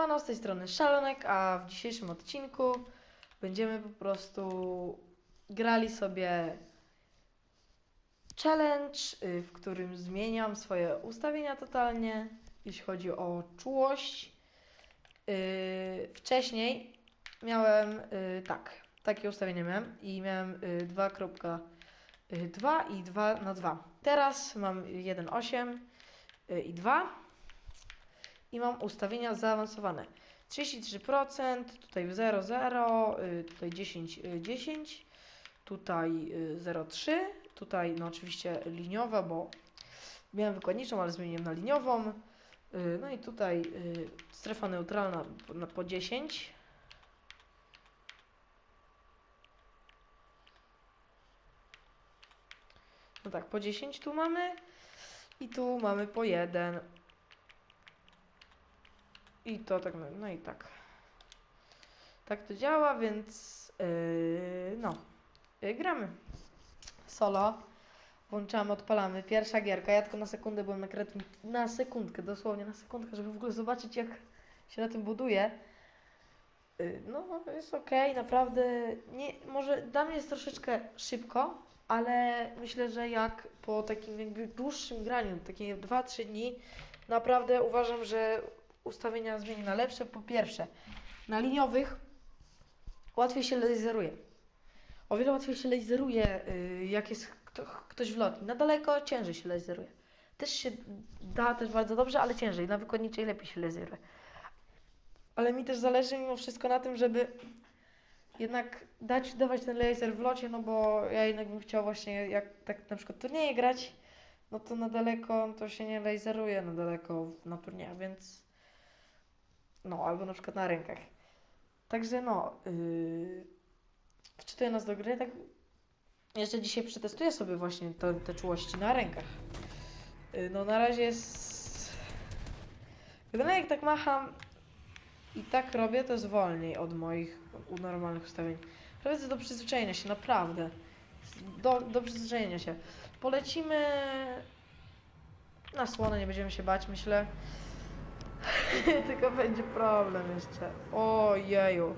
Siemano, z tej strony Szalonek, a w dzisiejszym odcinku będziemy po prostu grali sobie challenge, y, w którym zmieniam swoje ustawienia totalnie, jeśli chodzi o czułość. Y, Wcześniej miałem y, tak, takie ustawienie miałem i miałem y, 2.2 i 2 na 2. Teraz mam 1.8 y, i 2 i mam ustawienia zaawansowane. 33%, tutaj 0,0, y, tutaj 10, y, 10, tutaj y, 0,3, tutaj no oczywiście liniowa, bo miałem wykładniczą, ale zmieniłem na liniową. Y, No i tutaj y, strefa neutralna po- na- po 10. No tak, po 10 tu mamy i tu mamy po 1. I to tak, no i tak. Tak to działa, więc yy, no, yy, gramy. Solo. Włączamy, odpalamy. Pierwsza gierka. Ja tylko na sekundę byłem na kretym. Na sekundkę, dosłownie na sekundkę, żeby w ogóle zobaczyć, jak się na tym buduje. Yy, no, jest ok, naprawdę. Nie, może dla mnie jest troszeczkę szybko, ale myślę, że jak po takim jakby dłuższym graniu, takie 2-3 dni, naprawdę uważam, że ustawienia zmieni na lepsze. Po pierwsze, na liniowych łatwiej się laseruje. O wiele łatwiej się laseruje, y, jak jest kto, ktoś w lotni. Na daleko ciężej się laseruje. Też się da też bardzo dobrze, ale ciężej. Na wykładniczej lepiej się laseruje. Ale mi też zależy mimo wszystko na tym, żeby jednak dać, dawać ten laser w locie, no bo ja jednak bym chciał właśnie, jak tak na przykład turnieje grać, no to na daleko to się nie laseruje na daleko na turniejach, więc no, albo na przykład na rękach. Także no, yy, wczytuję nas do gry, tak jeszcze dzisiaj przetestuję sobie właśnie te, te czułości na rękach. Yy, no na razie jest... Generalnie jak tak macham i tak robię, to jest wolniej od moich u normalnych ustawień. To do przyzwyczajenia się, naprawdę. Do, do przyzwyczajenia się. Polecimy na słonę, nie będziemy się bać, myślę. Tylko będzie problem jeszcze. Ojeju.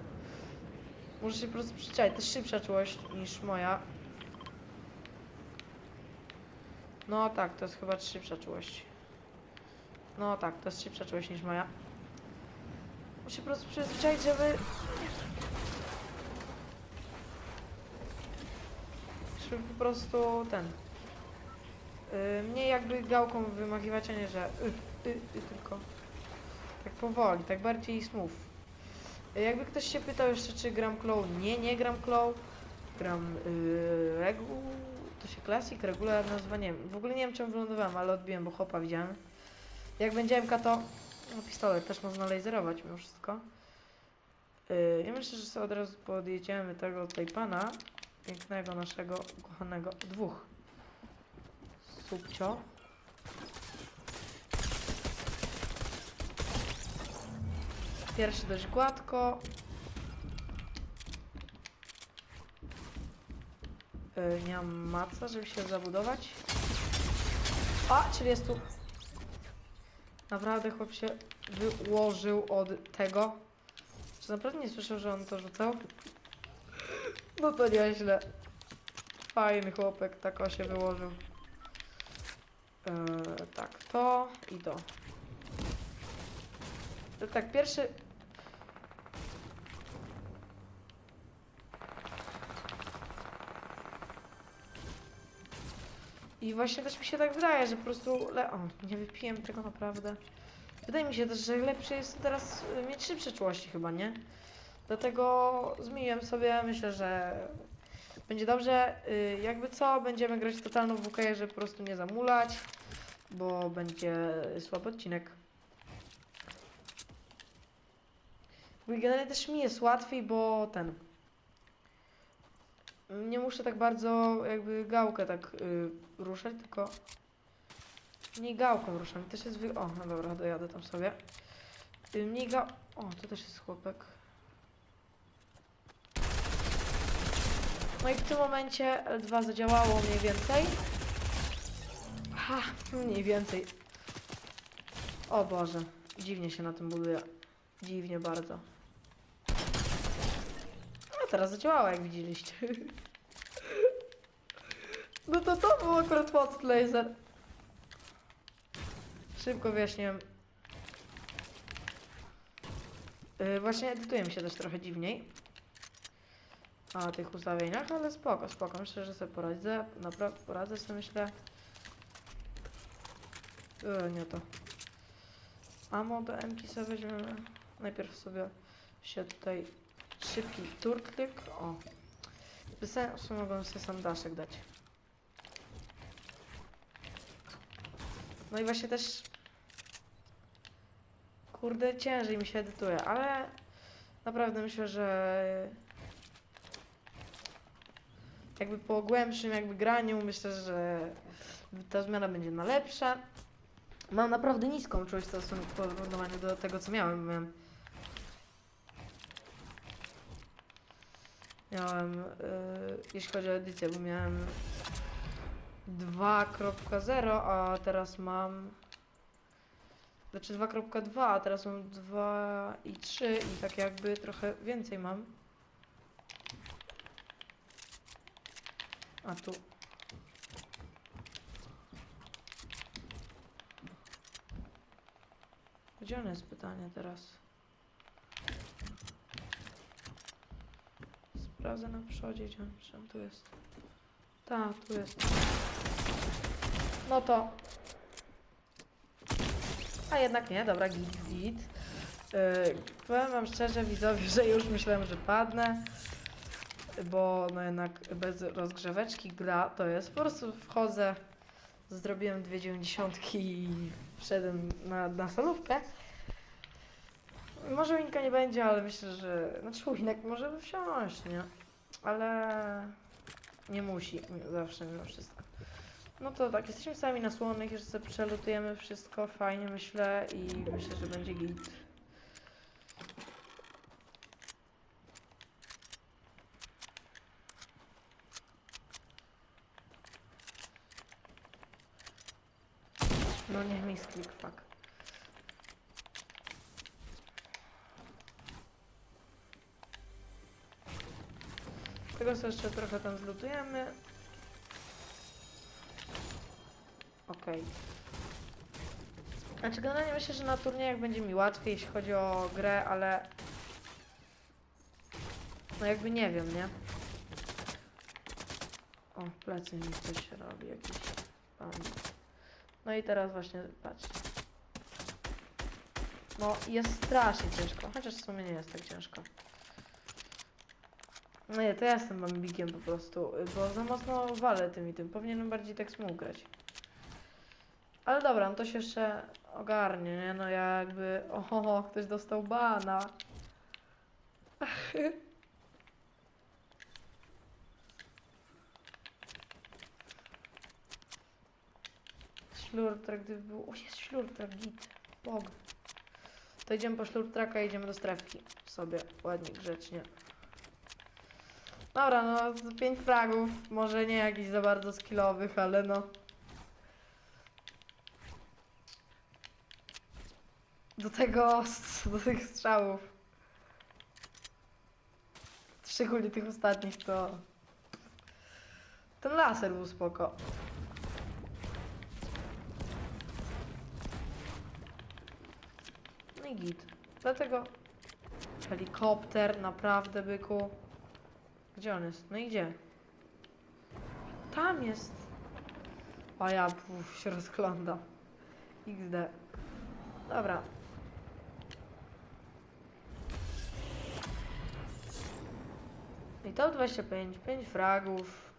Muszę się po prostu przyczaić. To jest szybsza czułość niż moja. No tak, to jest chyba szybsza czułość. No tak, to jest szybsza czułość niż moja. Muszę po prostu przyzwyczaić, żeby... Żeby po prostu ten... Yy, mniej jakby gałką wymachiwać, a nie, że... Y, y, y, tylko... Tak powoli, tak bardziej smooth. Jakby ktoś się pytał jeszcze, czy gram Claw, nie, nie gram Claw. Gram yy, regu... To się Classic, regular nazwa, nie wiem. W ogóle nie wiem, czym wylądowałem, ale odbiłem, bo hopa widziałem. Jak będzie MK, to no, pistolet też można laserować mimo wszystko. Yy, ja myślę, że sobie od razu podjedziemy tego tutaj pana. Pięknego naszego, ukochanego. Dwóch. Subcio. Pierwszy dość gładko. Yy, nie mam maca, żeby się zabudować. A, 30. Naprawdę chłop się wyłożył od tego. Czy naprawdę nie słyszał, że on to rzucał? No to nieźle. Fajny chłopek, tak o się wyłożył. Yy, tak, to i to. To tak, pierwszy... I właśnie też mi się tak wydaje, że po prostu... Le... O, nie wypiłem tego naprawdę. Wydaje mi się też, że lepsze jest teraz y, mieć szybsze czułości chyba, nie? Dlatego zmieniłem sobie, myślę, że będzie dobrze. Y, Jakby co, będziemy grać totalną WK, żeby po prostu nie zamulać, bo będzie słaby odcinek. I generalnie też mi jest łatwiej, bo ten. Nie muszę tak bardzo jakby gałkę tak y, ruszać, tylko mniej gałką ruszam. Też jest wy... O, no dobra, dojadę tam sobie. Y, mniej ga... O, to też jest chłopek. No i w tym momencie L2 zadziałało mniej więcej. Ha, mniej więcej. O Boże, dziwnie się na tym buduje. Dziwnie bardzo. Teraz zadziałało, jak widzieliście. No to to był akurat mocny laser. Szybko wyjaśniłem. Yy, właśnie edytuje mi się też trochę dziwniej. Na tych ustawieniach, ale spoko, spoko. Myślę, że sobie poradzę. Naprawdę poradzę sobie, myślę. Yy, nie to. Amo do MK sobie weźmiemy. Najpierw sobie się tutaj szybki turtlik. O. Bez sensu mogą sobie sam daszek dać. No i właśnie też kurde ciężej mi się edytuje, ale naprawdę myślę, że jakby po głębszym jakby graniu myślę, że ta zmiana będzie na lepsze. Mam naprawdę niską czułość w stosunku w porównaniu do tego co miałem. Miałem, miałem yy, jeśli chodzi o edycję, bo miałem 2.0, a teraz mam znaczy 2.2, a teraz mam 2 i 3 i tak jakby trochę więcej mam. A tu. Gdzie on jest pytanie teraz? Sprawdzę na przodzie, gdzie on, tu jest. Tak, tu jest. No to. A jednak nie, dobra, git, git. Yy, powiem wam szczerze, widzowie, że już myślałem, że padnę. Bo no jednak bez rozgrzeweczki gra to jest. Po prostu wchodzę, zrobiłem dwie dziewięćdziesiątki i wszedłem na, na solówkę. Może winka nie będzie, ale myślę, że. Znaczy winek może wsiąść, nie? Ale nie musi zawsze mimo wszystko. No to tak, jesteśmy sami na słonych, jeszcze przelutujemy wszystko fajnie myślę i myślę, że będzie git. No niech mi sklik, fuck. Tego sobie jeszcze trochę tam zlutujemy. Okej. Znaczy generalnie myślę, że na turniejach będzie mi łatwiej, jeśli chodzi o grę, ale... No jakby nie wiem, nie? O, plecy mi coś robi, jakiś pan. No i teraz właśnie, patrz. No, jest strasznie ciężko, chociaż w sumie nie jest tak ciężko. No nie, to ja jestem bambikiem po prostu, bo za mocno walę tym i tym. Powinienem bardziej tak smooth grać. Ale dobra, no to się jeszcze ogarnie, nie? No ja jakby... Oho, ktoś dostał bana. Szlurtrak, gdyby był... O, jest szlurtrak, git. Bog. To idziemy po szlurtraka i idziemy do strefki. Sobie, ładnie, grzecznie. Dobra, no, z pięć fragów. Może nie jakichś za bardzo skillowych, ale no... Do tego, do tych strzałów. Szczególnie tych ostatnich to... Ten laser był spoko. No i git. Dlatego... Helikopter, naprawdę, byku. Gdzie on jest? No i gdzie? Tam jest. A ja puf, się rozgląda. XD. Dobra. I to 25, 5 fragów.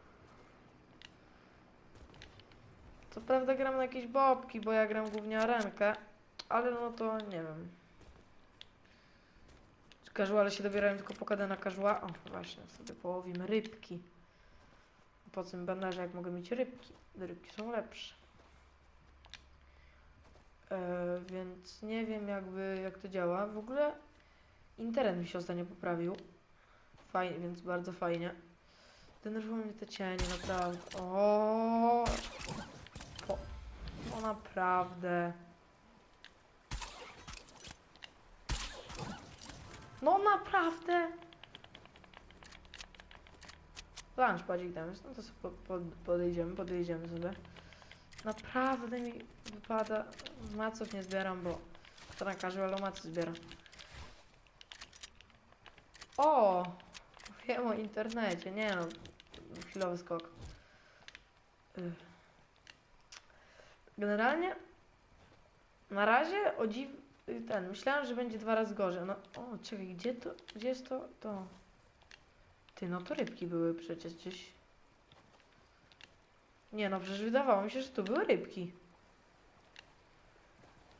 Co prawda gram na jakieś bobki, bo ja gram głównie arenkę, ale no to nie wiem. Casuale się dobierają tylko pokadę na casual? O, właśnie, sobie połowimy rybki. Po mi bandaże, jak mogę mieć rybki? Rybki są lepsze. E, więc nie wiem jakby jak to działa. W ogóle internet mi się ostatnio poprawił. Fajnie, więc bardzo fajnie. Denerwują mnie te cienie, naprawdę. O, o naprawdę. No naprawdę? Lunchpadzik tam jest, no to sobie po, po, podejdziemy, podejdziemy sobie. Naprawdę mi wypada, maców nie zbieram, bo na casualu macy zbieram. O! Wiem o internecie, nie no, chwilowy skok. Y. Generalnie na razie o dziw... ten, że będzie dwa razy gorzej. No, o, czekaj, gdzie to, gdzie jest to, to? Ty, no to rybki były przecież gdzieś. Nie no, przecież wydawało mi się, że tu były rybki.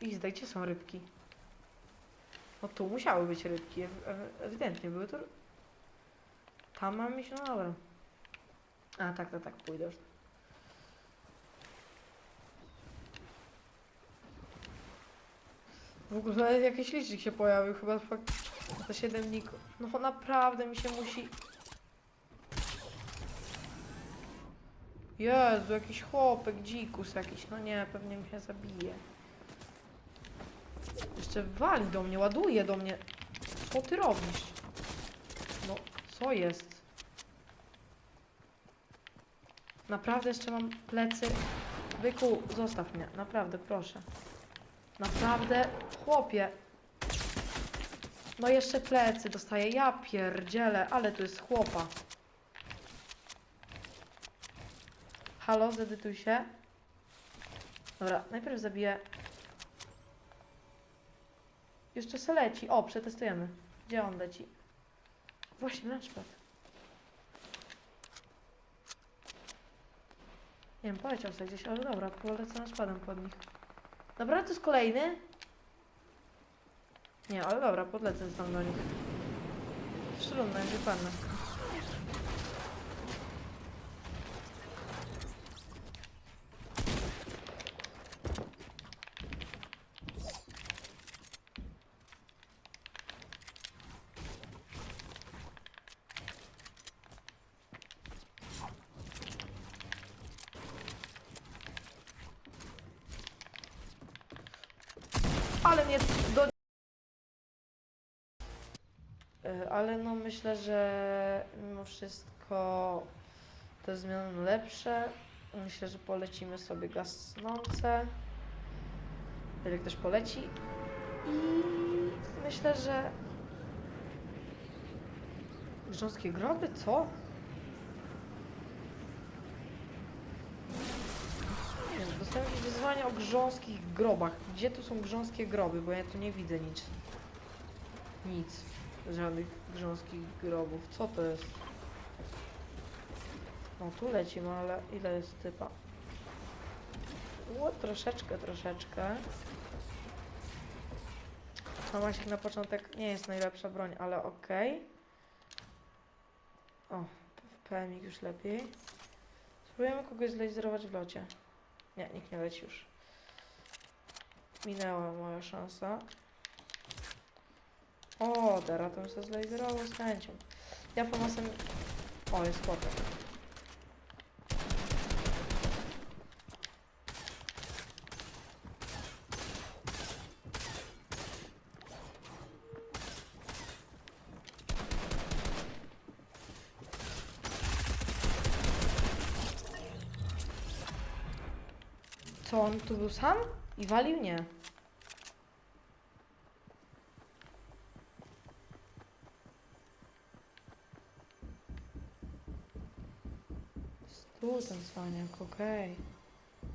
Izda, gdzie są rybki? No tu musiały być rybki, ew- ew- ewidentnie były to... Tam mam iść, no dobra. A, tak, tak, tak, pójdę już. W ogóle jakiś licznik się pojawił, chyba za 7 dni. No naprawdę mi się musi... Jezu, jakiś chłopek, dzikus jakiś, no nie, pewnie mnie zabije. Jeszcze wali do mnie, ładuje do mnie. Co ty robisz? No, co jest? Naprawdę jeszcze mam plecy. Byku, zostaw mnie, naprawdę, proszę. Naprawdę, chłopie. No jeszcze plecy dostaję, ja pierdzielę, ale tu jest chłopa. Halo, zedytuj się. Dobra, najpierw zabiję. Jeszcze se leci. O, przetestujemy. Gdzie on leci? Właśnie, lunchpad. Nie wiem, poleciał sobie gdzieś, ale dobra, polecę lunchpadem pod nich. Dobra, to jest kolejny. Nie, ale dobra, podlecę tam do nich. Szrumne, wypadnę. Ale mnie do... Y, Ale no myślę, że mimo wszystko te zmiany lepsze. Myślę, że polecimy sobie gasnące. Jak ktoś poleci. I myślę, że... Grząskie groby? Co? Nie wiem, dostałem jakieś wyzwanie o grząskich grobach. Gdzie tu są grząskie groby? Bo ja tu nie widzę nic. Nic. Żadnych grząskich grobów. Co to jest? No tu lecimy, ale ile jest typa? O, troszeczkę, troszeczkę. Tomasik na początek nie jest najlepsza broń, ale okej. O, PMik już lepiej. Spróbujemy kogoś zlaserować w locie. Nie, nikt nie leci już. Minęła moja szansa. O, teraz tam się zlaserował z chęcią. Ja pomasem... O, jest chłopek. Co, on tu był sam? I walił? Nie. Tu ten cwaniak, okej.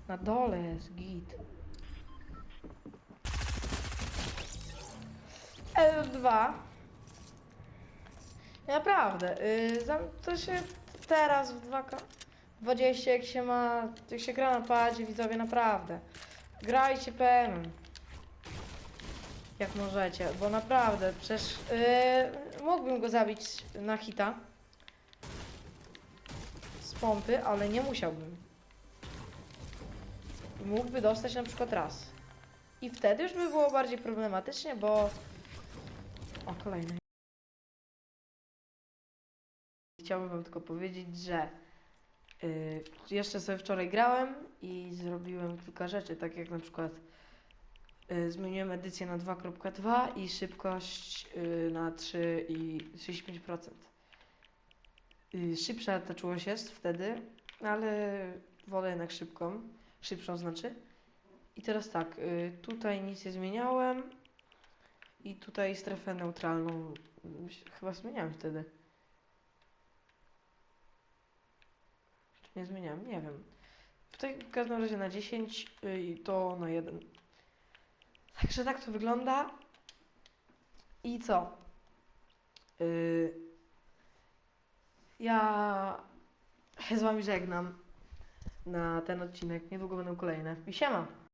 Na dole jest git. L2. Naprawdę, yy, to się teraz w 2K20 jak się ma, jak się gra na padzie, widzowie, naprawdę. Grajcie pełen. Jak możecie, bo naprawdę, przecież yy, mógłbym go zabić na hita. Z pompy, ale nie musiałbym. Mógłby dostać na przykład raz. I wtedy już by było bardziej problematycznie, bo... O, kolejny. Chciałbym wam tylko powiedzieć, że yy, jeszcze sobie wczoraj grałem i zrobiłem kilka rzeczy, tak jak na przykład y, zmieniłem edycję na 2.2 i szybkość y, na 3 i 35%. Y, Szybsza ta czułość jest wtedy, ale wolę jednak szybką, szybszą znaczy. I teraz tak, y, tutaj nic nie zmieniałem i tutaj strefę neutralną myśl- chyba zmieniałem wtedy. Nie zmieniałem? Nie wiem. Tutaj w każdym razie na 10 y, i to na 1. Także tak to wygląda. I co? Y, ja się z wami żegnam na ten odcinek. Niedługo będą kolejne. I siema!